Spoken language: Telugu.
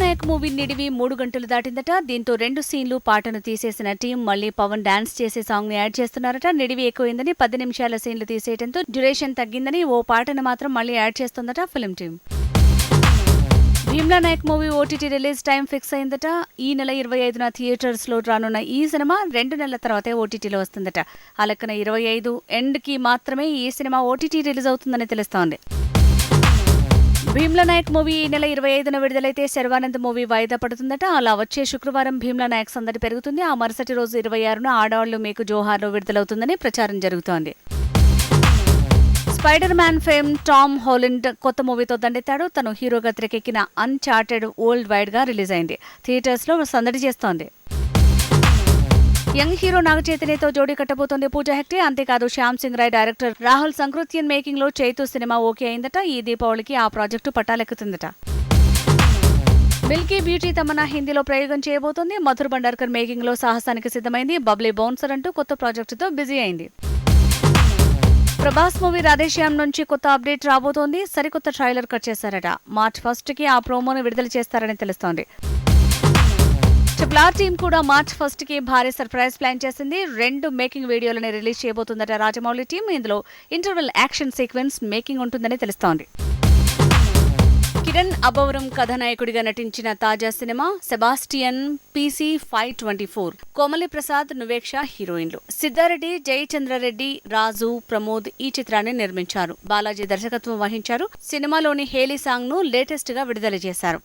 నాయక్ మూవీ నిడివి మూడు గంటలు దాటిందట. దీంతో రెండు సీన్లు పాటను తీసేసిన టీం మళ్ళీ పవన్ డాన్స్ చేసే సాంగ్ని యాడ్ చేస్తున్నారట. నిడివి ఎక్కువైందని పది నిమిషాల సీన్లు తీసేయడంతో డ్యూరేషన్ తగ్గిందని ఓ పాటను మాత్రం మళ్ళీ యాడ్ చేస్తుందట film team. Bheemla Nayak movie OTT release time fix అయిందట. ఈ నెల ఇరవై ఐదున థియేటర్స్లో రానున్న ఈ సినిమా రెండు నెలల తర్వాతే ఓటీటీలో వస్తుందట. ఆ లెక్కన ఇరవై ఐదు ఎండ్కి మాత్రమే ఈ సినిమా ఓటీటీ రిలీజ్ అవుతుందని తెలుస్తోంది. భీమ్ల నాయక్ మూవీ ఈ నెల ఇరవై ఐదున విడుదలైతే శర్వానంద్ మూవీ వాయిదా పడుతుందట. అలా వచ్చే శుక్రవారం భీమ్ల నాయక్ సందడి పెరుగుతుంది. ఆ మరుసటి రోజు ఇరవై ఆరున ఆడవాళ్ళు మీకు జోహార్లో విడుదలవుతుందని ప్రచారం జరుగుతోంది. Spider Man fame Tom Holland కొత్త మూవీతో దండెత్తాడు. తను హీరోగా తెరకెక్కిన అన్చార్టెడ్ వరల్డ్ వైడ్గా రిలీజ్ అయింది. థియేటర్స్లో సందడి చేస్తోంది. యంగ్ హీరో నాగచైతన్యతో జోడీ కట్టబోతోంది పూజా హెక్టే అంతేకాదు శ్యామ్ సింగ్ రాయ్ డైరెక్టర్ రాహుల్ సంకృత్యన్ మేకింగ్లో చైతు సినిమా ఓకే అయిందట. ఈ దీపావళికి ఆ ప్రాజెక్టు పట్టాలెక్కుతుందట. మిల్కీ బ్యూటీ తమన్నా హిందీలో ప్రయోగం చేయబోతోంది. మధుర్ భండార్కర్ మేకింగ్లో సాహసానికి సిద్ధమైంది. బబ్లీ బౌన్సర్ అంటూ కొత్త ప్రాజెక్టుతో బిజీ అయింది. ప్రభాస్ మూవీ రాధేశ్యామ్ నుంచి కొత్త అప్డేట్ రాబోతోంది. సరికొత్త ట్రైలర్ కట్ చేశారట. మార్చ్ ఫస్ట్కి ఆ ప్రోమోను విడుదల చేస్తారని తెలుస్తోంది. ట్రిపుల్ టీమ్ టీం కూడా మార్చ్ ఫస్ట్కి భారీ సర్ప్రైజ్ ప్లాన్ చేసింది. రెండు మేకింగ్ వీడియోలని రిలీజ్ చేయబోతుందట రాజమౌళి టీం. ఇందులో ఇంటర్వెల్ యాక్షన్ సీక్వెన్స్ మేకింగ్ ఉంటుందని తెలుస్తోంది. కిరణ్ అబౌరం కథానాయకుడిగా నటించిన తాజా cinema Sebastian PC five twenty four. Komali Prasad Nuveksha heroines. Siddhareddy Jayachandrareddy రాజు ప్రమోద్ ఈ చిత్రాన్ని నిర్మించారు. బాలాజీ దర్శకత్వం వహించారు. సినిమాలోని హేలీ సాంగ్ను లేటెస్ట్గా విడుదల చేశారు.